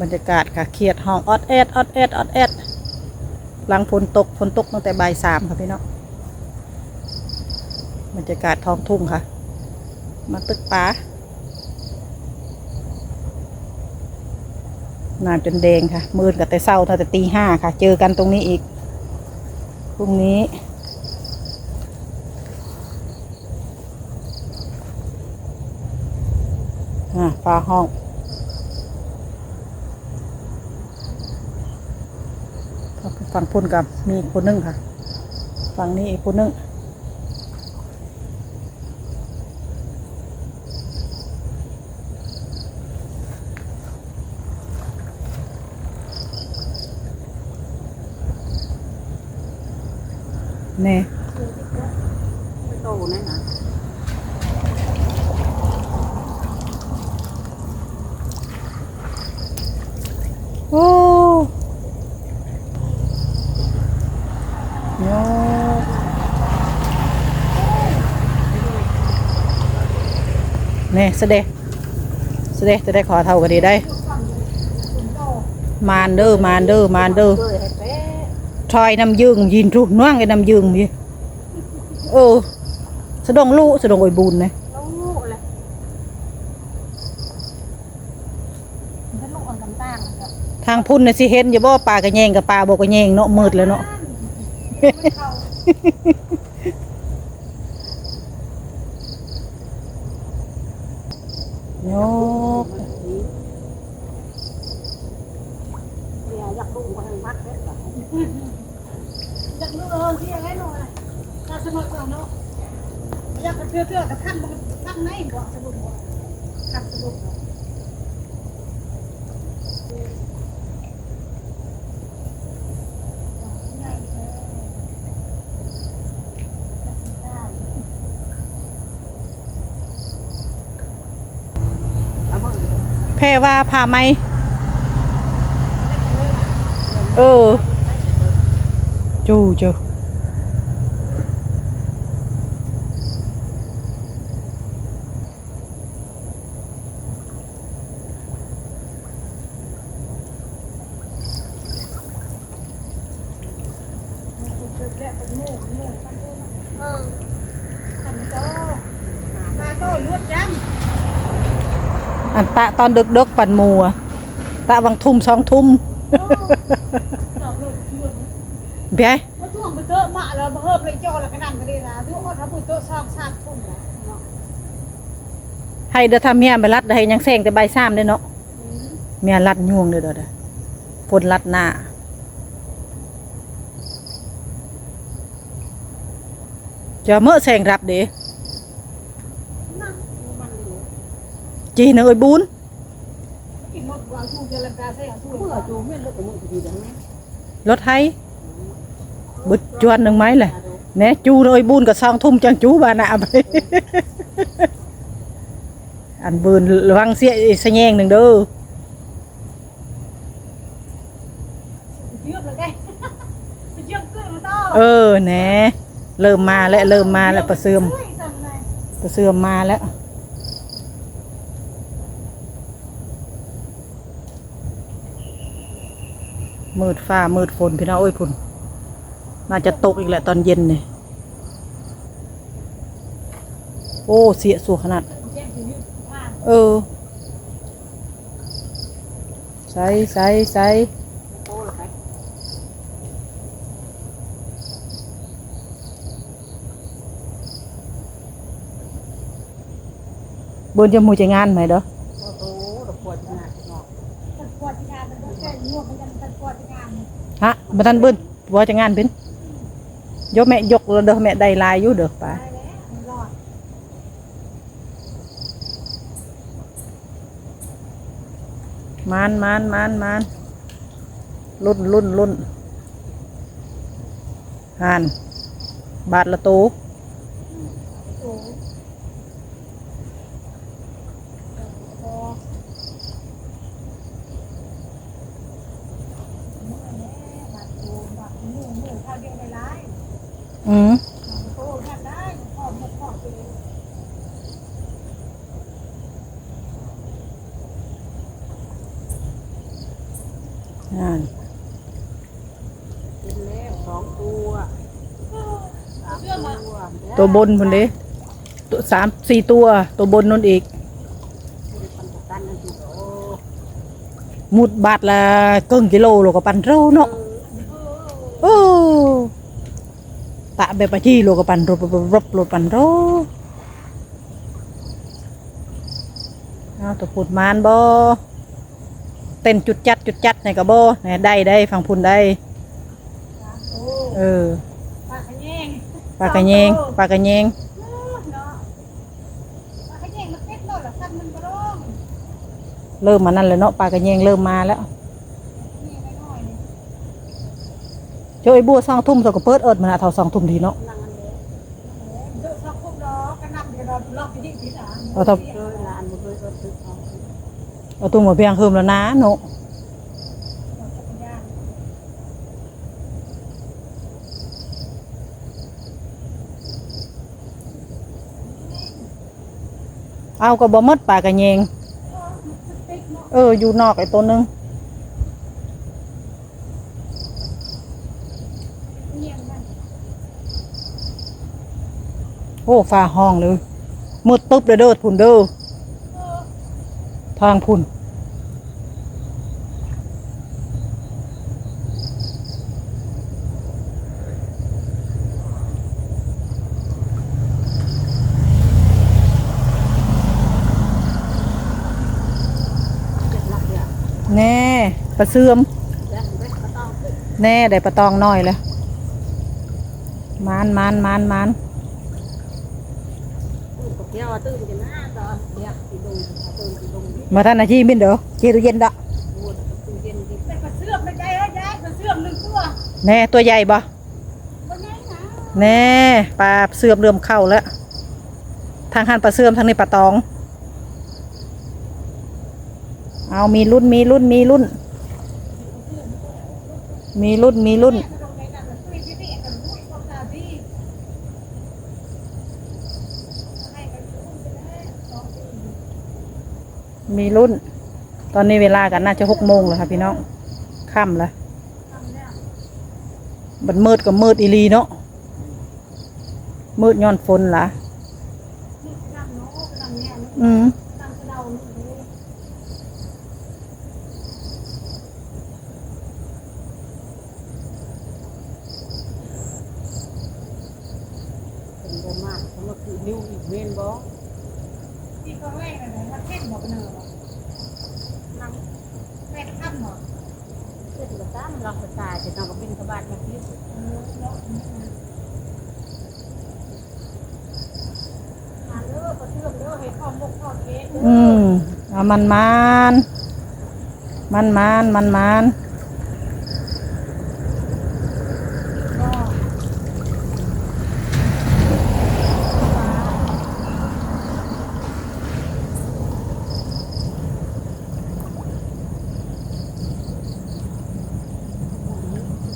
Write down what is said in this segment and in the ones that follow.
บรรยากาศค่ะเครียดห้องออดแอดออดแอดออดแอดหลังฝนตกฝนตกตั้งแต่บ่ายสามค่ะพี่น้องบรรยากาศท้องทุ่งค่ะ มาตึกป้าน้ำจนแดงค่ะ มืดกับแต่เศร้าตั้งแต่ตีห้าค่ะ เจอกันตรงนี้อีก พรุ่งนี้ อ่าฟ้าห้องฝั่งพุ่นกับมีอีกคนนึงค่ะ ฝั่งนี้อีกคนนึงแน่ไม่โตแน่นะ โอ้โยแนี่เสด็จเสด็จจะได้ขอเท่ากันดีได้มานเด้อมานเด้ พุ่นนะสิเห็นอย่าบ่ปลากระแยงกับปลาบ่กระแยงเนาะมืดแล้วเนาะโยกเนี่ยอยากดูคนทางมัดเลยแบบอยากดูเออที่ยังไหน่อยถ้าสมัครเราเนาะอกท่านสรุป บ่ขัดสรุปบ่แพ่ว่าพาไหมเออจูจู ตะตอนดึกดึกๆปั่นหมูอะตะบางทุ่มสองทุ่มเบี้ยมาช่วงไปเตอะมาแล้วมาเฮิบเลยจอแล้วก็นั่งก็ได้นะทุกคนทำไปเตอะสร้างชาติทุ่มนะเนาะให้เด้อทำเมียไปรัดเด้อให้ยังแซงแต่ใบายซ้ำเด้อเนาะเมียรัดยวงเด้อเด้อเด้อฝนรัดหน้าจะเมื่อแซงรับเด้ นั่งมันอยู่ จีเนยบุญกินหมดวางชูเจริญกาใส่ชูเมื่อจูไม่เลิกกับมึงดีดังนั้นรถไมืดฟ้ามืดฝนพี่น้องเอ้ยคุณน่าจะตกอีกแหละตอนเย็นเนี่ยโอ้เสียสัวขนาด เออใส่ใส่ใส่บนจะมูจะงานไหมเด้อ ฮะบัทันเบิ้นว่าจะงานเป็นยกแม่ยกเด้อแม่ได้ลายอยู่เด้อปตามันมานมานมานมานรุ่นรุ่นรุ่นหาน บาทละตู อืมนั่นเป็นแล้สองตัวสามตัวตัวบนพุ่นเด้ตัวสามสี่ตัว ตัวบนนนอีก มุดบาทละเกินกิโลหรอกปันเร่าเนาะ ตะแบบปะจี้โลก็ปันรบรบรบโลปันโรเอาตัวพูดมานบ่เต้นจุดจัดจุดจัดในกระโบเนี่ยได้ได้ฟังพุ่นได้โอ้เออปลาขะแยงปลากระเยงปลากระเยงเนาะปลาขะแยงมันเผ็ดโลดละสั้นมันก็ร้องเริ่มมานั่นเลยเนาะปลากระเยงเริ่มมาแล้ว นี่น้อยๆนี่ เจ้าไอ้บัวสร้างทุ่มเราก็เปิดเอิดมันอะเท่าสองทุ่มทีเนาะเอสักพวกดอกก็นับเราทับเองเอาตุ้มมาเพียงคืมแล้วนะเนาะจักรยานเอาก็บ่มดปลากระเยงเอออยู่นอกไอ้ตัวหนึง เงียบมัน โอ้ฟ้าห้องเลยมืดตึ๊บเลยเด้อพุ่นเด้อทางพุ่นแน่ปลาเสื่อมแล้วเดก็ต้องขึ้นแน่ได้ปลาตองน้อยเลยมานมานมานมานตื่น กับเที่ยวตื่นกันนะตอนเรียกสิลงตื่นสิลงนี่มาท่านอาชีพินเด้อเจรุเย็นดะโอ้ตื่นเย็นดิเป็นกระเสื่อมไม่ใจแล้วยายกระเสื่อมหนึ่งตัวแน่ตัวใหญ่บ่วันนี้นะแน่ปลาเสื่อมเริ่มเข้าแล้วทางหันปลาเสื่อมทางนี้ปลาตอง เอามีรุ่นมีรุ่นมีรุ่น มีรุ่นมีรุ่นคุยที่นี่กันคุยความตาดีให้กันคุยไปแล้วสองปี มีรุ่น ตอนนี้เวลากันน่าจะหกโมงแล้วค่ะพี่น้องค่ำแล้วบันมืดก็มืดอีลีเนาะมืดย้อนฝนละอืม ทำกระเดานี่เลย เป็นบ่มากสำหรับคือนิ้วอีกเวนบ่ ที่เขาแรกอะไรมาเท่นบอกเนอนั่งแม่ข้ามหมอ เส้นบ่ตามเราก็ตายจะต้องก็บินกบาดมาดเออเนาะมาเด้อประเทืองเด้อให้ข้อมกข้อเค้กเด้อืมเอามันมันมันมันมันมัน ก็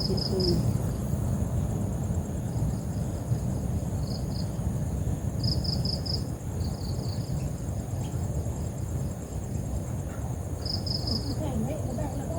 คิดคือ แข่งไม่แบ่งแล้วก็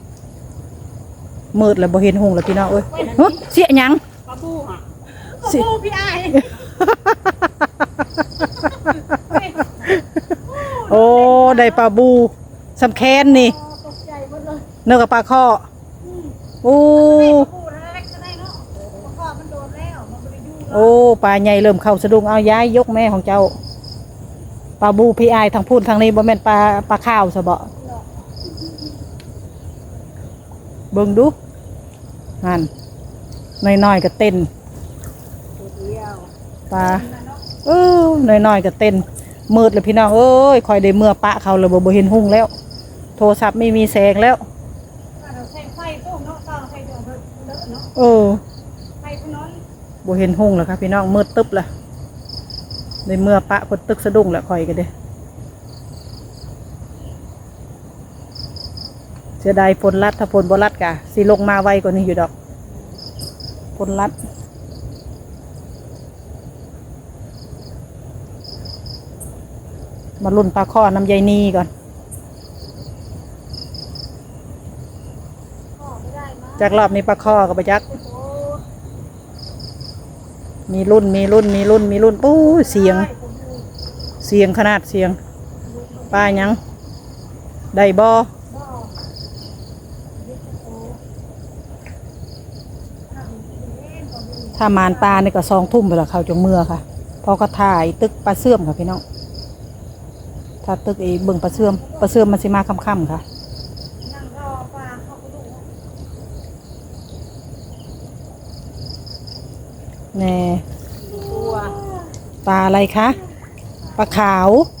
มรอบไหนให้ที่เกิดกับมิกมิกเล่าไปแล้วทุ่มทับทุ่มไปแล้วพอดีมีหมูกันเนี้ยเลยอะไปมีสิมเอ้ยเลยมานบ่มานบ่มืดแล้วบ่เห็นหงแล้วพี่น้องเอ้ยฮะเสียหยังปลาบูอะสิโอ้พี่ไอ้โอ้ได้ปลาบูสำแคนนี่ตกใจหมดเลยเนื้อกับปลาข้อโอ้ปูแล้วเล็กก็ได้เนาะพ่อมันโดนแล้วมันไม่ได้ดูโอ้ปลาใหญ่เริ่มเข้าสะดุ้งเอาย้ายยกแม่ของเจ้าปลาบูพี่อายทางพูดทางนี้บ่แม่นปลาปลาข้าวซะบ่ เบิ่งดูนั่นน้อยๆก็เต้นตัวเดียวปลาเออน้อยๆก็เต้นมืดเลยพี่น้องเอ้ยคอยได้เมื่อปะเขาเลยบ่บ่เห็นหุ่งแล้ว โทรศัพท์ไม่มีแสงแล้วเออะเนาะเอโอ้บ่เห็นหงแล้วค่ะพี่น้องมืดตึ๊บละในเมื่อปะคนตึกสะดุ้งแล้วคอยกันเด้ เสียดายฝนรัดถ้าฝนบ่รัดกะสิลงมาไวกว่านี้อยู่ดอกฝนรัดมาลุ่นปลาข้อน้ำใยนีก่อน จากรอบนี้ปลาข้อกับปลาจัก มีรุ่นมีรุ่นมีรุ่นมีรุ่นปู้เสียง เสียงขนาดเสียงปลายัง ได้บอ บ่ยึดโอ้ทำเล่นบ่ดู ถ้ามานปลานี่ก็ซองทุ่มไปแล้วเขาจงเมื่อค่ะ พอก็ถ่ายตึกปลาเสื่อมค่ะพี่น้องถ้าตึกไอ้เบิ่งปลาเสื่อมปลาเสื่อมมันสิมาค่ำๆค่ะนั่งรอปลาเข้าไปดูแน่ตัวปลาอะไรคะปลาขาวป